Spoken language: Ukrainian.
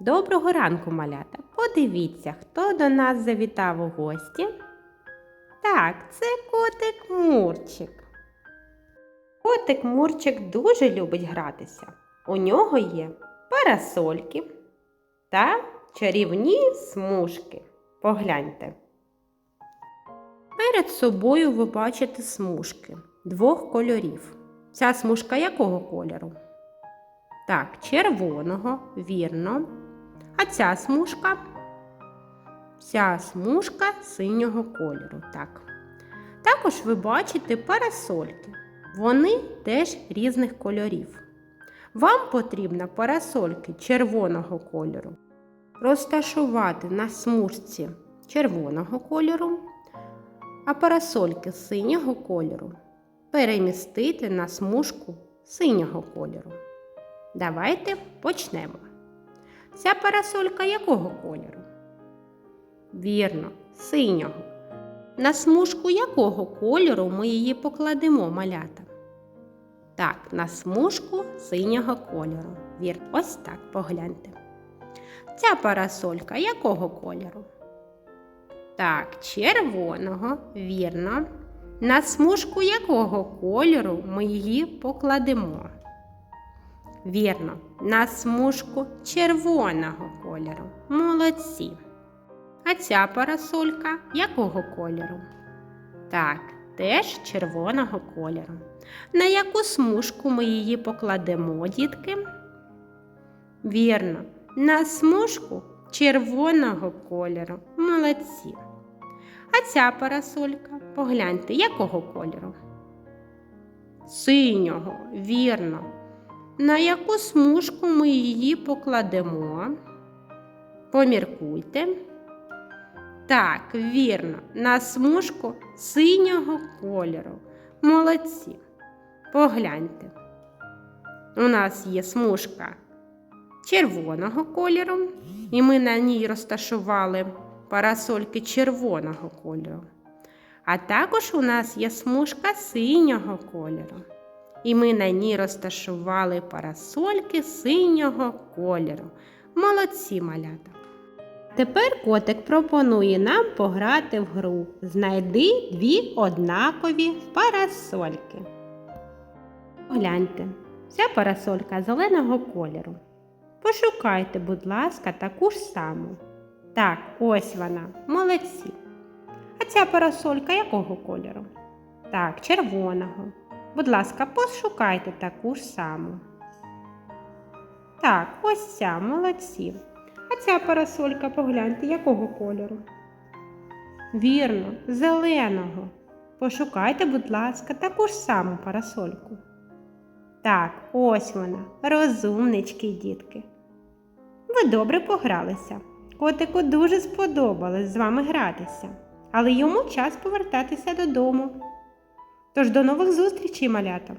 Доброго ранку, малята! Подивіться, хто до нас завітав у гості. Так, це котик Мурчик. Котик Мурчик дуже любить гратися. У нього є парасольки та чарівні смужки. Погляньте. Перед собою ви бачите смужки двох кольорів. Ця смужка якого кольору? Так, червоного, вірно. А ця смужка? Ця смужка синього кольору. Так. Також ви бачите парасольки. Вони теж різних кольорів. Вам потрібно парасольки червоного кольору розташувати на смужці червоного кольору, а парасольки синього кольору перемістити на смужку синього кольору. Давайте почнемо. Ця парасолька якого кольору? Вірно, синього. На смужку якого кольору ми її покладемо, малята? Так, на смужку синього кольору. Вірно, ось так погляньте. Ця парасолька якого кольору? Так, червоного, вірно. На смужку якого кольору ми її покладемо? Вірно, на смужку червоного кольору. Молодці. А ця парасолька якого кольору? Так, теж червоного кольору. На яку смужку ми її покладемо, дітки? Вірно, на смужку червоного кольору. Молодці. А ця парасолька, погляньте, якого кольору? Синього, вірно. На яку смужку ми її покладемо? Поміркуйте. Так, вірно, на смужку синього кольору. Молодці. Погляньте. У нас є смужка червоного кольору, і ми на ній розташували парасольки червоного кольору. А також у нас є смужка синього кольору. І ми на ній розташували парасольки синього кольору. Молодці малята. Тепер котик пропонує нам пограти в гру. Знайди дві однакові парасольки. Погляньте, ця парасолька зеленого кольору. Пошукайте, будь ласка, таку ж саму. Так, ось вона, молодці. А ця парасолька якого кольору? Так, червоного. Будь ласка, пошукайте таку ж саму. Так, ось ця, молодці. А ця парасолька, погляньте, якого кольору? Вірно, зеленого. Пошукайте, будь ласка, таку ж саму парасольку. Так, ось вона, розумнички, дітки. Ви добре погралися. Котику дуже сподобалось з вами гратися, але йому час повертатися додому. Тож до нових зустрічей, малята!